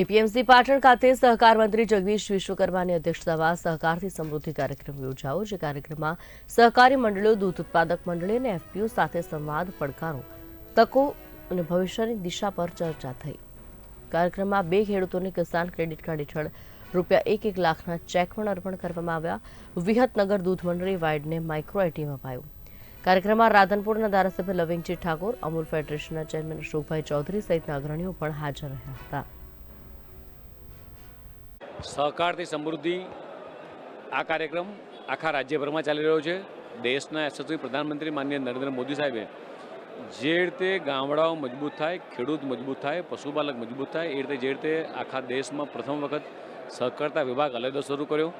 APMC Patan ખાતે સહકાર મંત્રી જગદીશ વિશ્વકર્માની અધ્યક્ષતામાં સહકારથી સમૃદ્ધિ કાર્યક્રમ યોજાયો, જે કાર્યક્રમમાં સહકારી મંડળીઓ દૂધ ઉત્પાદક મંડળી અને એફપીઓ સાથે સંવાદ, પડકારો, તકો અને ભવિષ્યની દિશા પર ચર્ચા થઈ. કાર્યક્રમમાં બે ખેડૂતોને કિસાન ક્રેડિટ કાર્ડ હેઠળ રૂપિયા એક એક લાખના ચેક પણ અર્પણ કરવામાં આવ્યા. વિહતનગર દૂધ મંડળી વાઇડને માઇક્રો એટીએમ અપાયું. કાર્યક્રમમાં રાધનપુરના ધારાસભ્ય લવિંગજી ઠાકોર, અમૂલ ફેડરેશનના ચેરમેન અશોકભાઈ ચૌધરી સહિતના અગ્રણીઓ પણ હાજર રહ્યા હતા. સહકારથી સમૃદ્ધિ આ કાર્યક્રમ આખા રાજ્યભરમાં ચાલી રહ્યો છે. દેશના યશસ્વી પ્રધાનમંત્રી માનનીય નરેન્દ્ર મોદી સાહેબે જે રીતે ગામડાઓ મજબૂત થાય, ખેડૂત મજબૂત થાય, પશુપાલક મજબૂત થાય, એ રીતે જે રીતે આખા દેશમાં પ્રથમ વખત સહકારતા વિભાગ અલગ શરૂ કર્યો.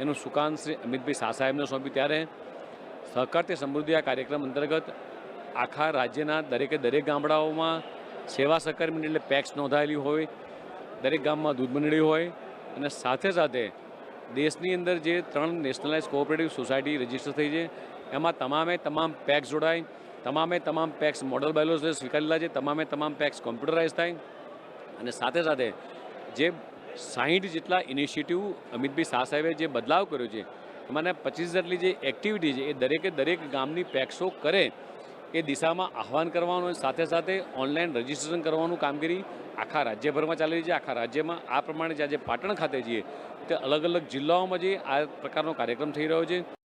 એનું સુકાન શ્રી અમિતભાઈ શાહ સાહેબને સોંપ્યું ત્યારે સહકારથી સમૃદ્ધિ આ કાર્યક્રમ અંતર્ગત આખા રાજ્યના દરેકે દરેક ગામડાઓમાં સેવા સહકારી મંડળ એટલે પેક્સ નોંધાયેલી હોય, દરેક ગામમાં દૂધ મંડળી હોય અને સાથે સાથે દેશની અંદર જે ત્રણ નેશનલાઇઝ કોઓપરેટિવ સોસાયટી રજિસ્ટર થઈ છે, એમાં તમામે તમામ પેક્સ જોડાય, તમામે તમામ પેક્સ મોડલ બાયલોસ સ્વીકારેલા છે, તમામે તમામ પેક્સ કોમ્પ્યુટરાઇઝ થાય અને સાથે સાથે જે સાહીઠ જેટલા ઇનિશિયેટિવ અમિતભાઈ શાહ સાહેબે જે બદલાવ કર્યો છે, એમાંના પચીસ જેટલી જે એક્ટિવિટી છે, એ દરેકે દરેક ગામની પેક્સો કરે એ દિશામાં આહવાન કરવાનું સાથે સાથે ઓનલાઈન રજીસ્ટ્રેશન કરવાનું કામગીરી આખા રાજ્યભરમાં ચાલી રહી છે. આખા રાજ્યમાં આ પ્રમાણે જે આજે પાટણ ખાતે જઈએ, તે અલગ અલગ જિલ્લાઓમાં જે આ પ્રકારનો કાર્યક્રમ થઈ રહ્યો છે.